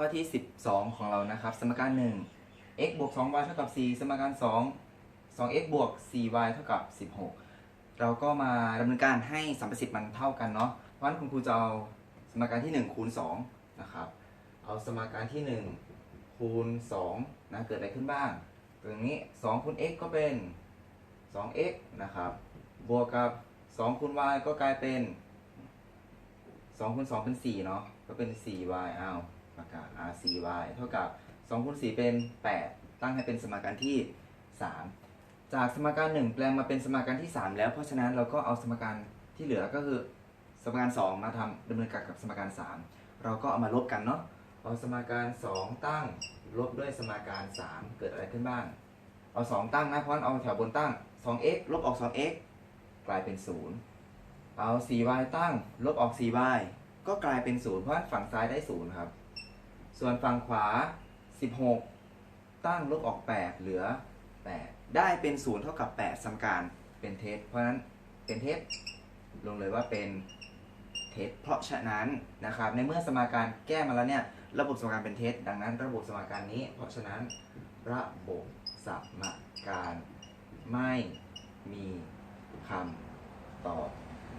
ข้อที่ 12 ของเรานะครับ สมการ 1 x บวก 2y เท่ากับ 4 สมการ 2 2x บวก 4y เท่ากับ 16 เราก็มาดำเนินการให้สัมประสิทธิ์มันเท่ากันเนาะเพราะฉะนั้นคุณครูจะเอาสมการที่ 1 คูณ2นะครับ เอาสมการที่ 1 คูณ2นะเกิดอะไรขึ้นบ้าง ตรงนี้ 2 คูณ x ก็เป็น 2x นะครับ บวกกับ 2 คูณ y ก็กลายเป็น 2คูณ2เป็น 4 เนาะ ก็เป็น 4y อ้าว ประกาศ r 4y เท่ากับ2คูณ4เป็น 8 ตั้งให้เป็นสมการที่ 3 จากสมการ 1 แปลงมาเป็นสมการที่ 3 แล้วเพราะฉะนั้นเราก็เอาสมการที่เหลือก็คือสมการ 2 มาทำดำเนินการกับสมการ 3 เราก็เอามาลบกันเนาะเอาสมการ 2 ตั้งลบด้วยสมการ 3 เกิดอะไรขึ้นบ้าง เอา 2 ตั้งนะเพราะฉะนั้นเอาแถวบนตั้ง 2x ลบออก 2x กลายเป็น 0 เอา 4y ตั้ง ลบออก 4y ก็กลายเป็น 0 เพราะฉะนั้นฝั่งซ้ายได้ 0 ครับ ส่วนฝั่งขวา 16 ตั้งลบออก 8 เหลือ 8 ได้เป็น 0 เท่ากับ 8สมการเป็นเท็จเพราะฉะนั้นเป็นเท็จลงเลยว่าเป็นเท็จเพราะฉะนั้นนะครับในเมื่อสมการแก้มาแล้วเนี่ยระบบสมการเป็นเท็จดังนั้น ระบบสมการนี้ เพราะฉะนั้น ระบบสมการไม่มีคำตอบ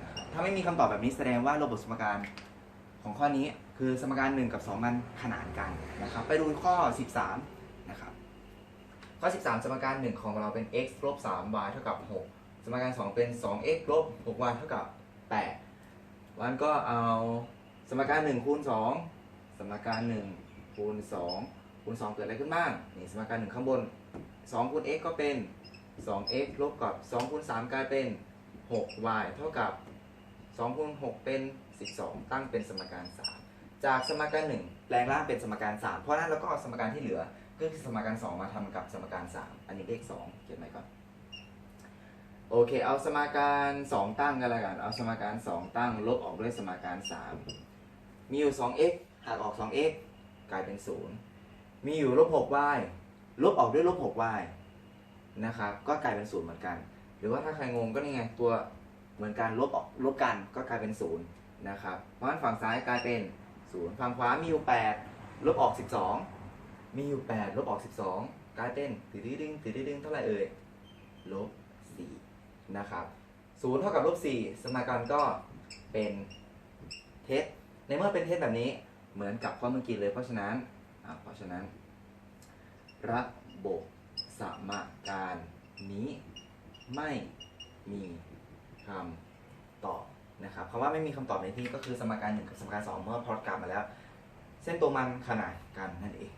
นะครับถ้าไม่มีคำตอบแบบนี้แสดงว่าระบบสมการของข้อนี้ คือสมการ 1 กับ 2 มันขนานกันนะครับ ไปดูข้อ 13 นะครับ ข้อ 13 สมการ 1 ของเราเป็น x ลบ 3y เท่ากับ 6 สมการ 2 เป็น 2x ลบ 6y เท่ากับ 8 วันก็เอาสมการ 1 คูณ 2 สมการ 1 คูณ 2 คูณ 2 เกิดอะไรขึ้นบ้าง นี่สมการ 1 ข้างบน 2 คูณ x ก็เป็น 2x ลบกับ 2 คูณ 3 กลายเป็น 6y เท่ากับ 2 คูณ 6 เป็น 12 ตั้งเป็นสมการ 3 จากสมการ1แปลงร่างเป็นสมการ3เพราะนั้นเราก็เอาสมการที่เหลือก็คือสมการ2มาทำกับสมการ3อันนี้เลข2เขียนไหมก่อนโอเค เอาสมการ2ตั้งกันล้วกัน เอาสมการ2ตั้งลบออกด้วยสมการ3มีอยู่ 2x หักออก 2x กลายเป็น 0 มีอยู่ลบ 6y ลบออกด้วยลบ 6y นะครับ ก็กลายเป็น 0 เหมือนกัน หรือว่าถ้าใครงงก็นี่ไง ตัวเหมือนกันลบออกลบกันก็กลายเป็น 0 นะครับ เพราะฉะนั้นฝั่งซ้ายกลายเป็น 0ฝั่งขวามีอยู่8ลบออก12มีอยู่8ลบออก12กลายเป็นตืดดึงตืดดึงเท่าไหร่เอ่ยลบ4นะครับ0เท่ากับลบ4สมการก็เป็นเท็จในเมื่อเป็นเท็จแบบนี้เหมือนกับข้อเมื่อกี้เลยเพราะฉะนั้นเพราะฉะนั้น ระบบสมการนี้ไม่มีคำตอบ นะครับคำว่าไม่มีคำตอบในที่ก็คือสมการหนึ่งกับสมการสองเมื่อพลอตกลับมาแล้ว เส้นตัวมันขนานกันนั่นเอง